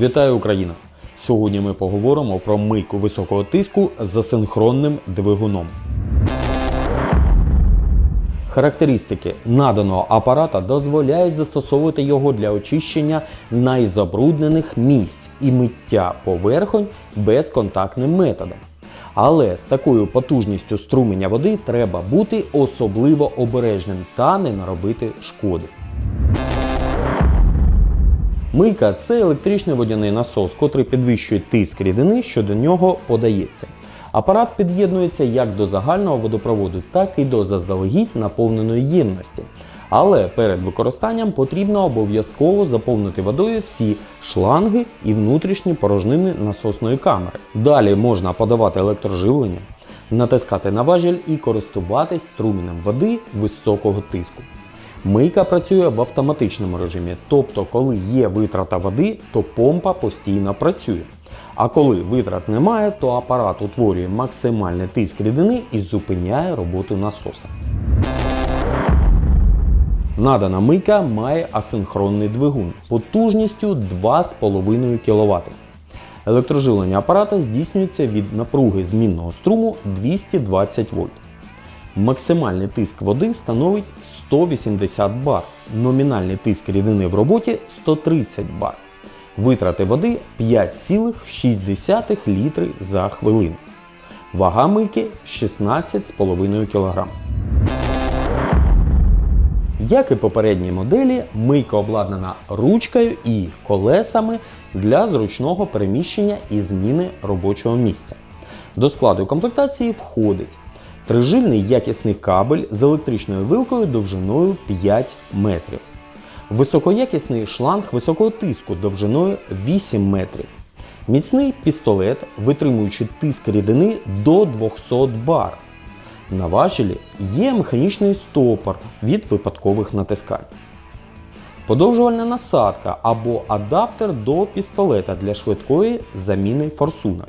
Вітаю Україна! Сьогодні ми поговоримо про мийку високого тиску з асинхронним двигуном. Характеристики наданого апарата дозволяють застосовувати його для очищення найзабруднених місць і миття поверхонь безконтактним методом. Але з такою потужністю струменя води треба бути особливо обережним та не наробити шкоди. Мийка це електричний водяний насос, котрий підвищує тиск рідини, що до нього подається. Апарат під'єднується як до загального водопроводу, так і до заздалегідь наповненої ємності. Але перед використанням потрібно обов'язково заповнити водою всі шланги і внутрішні порожнини насосної камери. Далі можна подавати електроживлення, натискати на важіль і користуватись струменем води високого тиску. Мийка працює в автоматичному режимі, тобто, коли є витрата води, то помпа постійно працює. А коли витрат немає, то апарат утворює максимальний тиск рідини і зупиняє роботу насоса. Надана мийка має асинхронний двигун потужністю 2,5 кВт. Електроживлення апарата здійснюється від напруги змінного струму 220 вольт. Максимальний тиск води становить 180 бар. Номінальний тиск рідини в роботі 130 бар. Витрати води 5,6 літри за хвилину. Вага мийки 16,5 кг. Як і попередній моделі, мийка обладнана ручкою і колесами для зручного переміщення і зміни робочого місця. До складу комплектації входить трижильний якісний кабель з електричною вилкою довжиною 5 метрів, високоякісний шланг високого тиску довжиною 8 метрів, міцний пістолет, витримуючи тиск рідини до 200 бар. На важелі є механічний стопор від випадкових натискань. Подовжувальна насадка або адаптер до пістолета для швидкої заміни форсунок.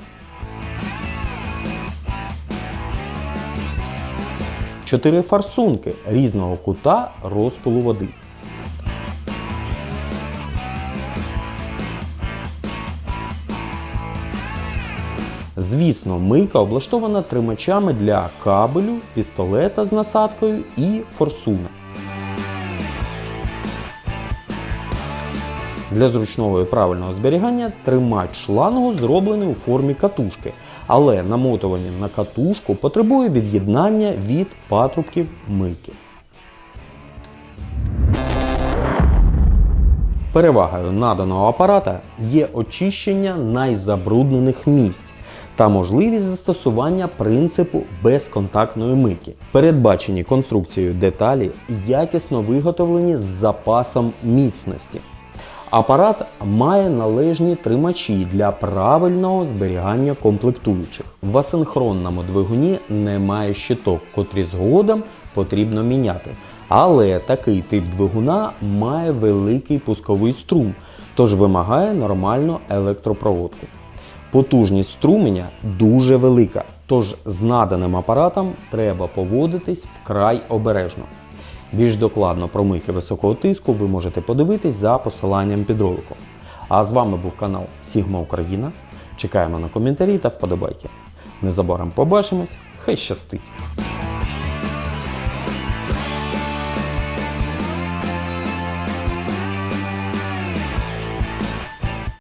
Чотири форсунки різного кута розпилу води. Звісно, мийка облаштована тримачами для кабелю, пістолета з насадкою і форсунок. Для зручного і правильного зберігання тримач шлангу зроблений у формі катушки, але намотування на катушку потребує від'єднання від патрубків мийки. Перевагою наданого апарата є очищення найзабруднених місць та можливість застосування принципу безконтактної мийки. Передбачені конструкцією деталі якісно виготовлені з запасом міцності. Апарат має належні тримачі для правильного зберігання комплектуючих. В асинхронному двигуні немає щиток, котрі згодом потрібно міняти. Але такий тип двигуна має великий пусковий струм, тож вимагає нормальну електропроводку. Потужність струменя дуже велика, тож з наданим апаратом треба поводитись вкрай обережно. Більш докладно про мийки високого тиску ви можете подивитись за посиланням під роликом. А з вами був канал Sigma Україна. Чекаємо на коментарі та вподобайки. Незабаром побачимось, хай щастить!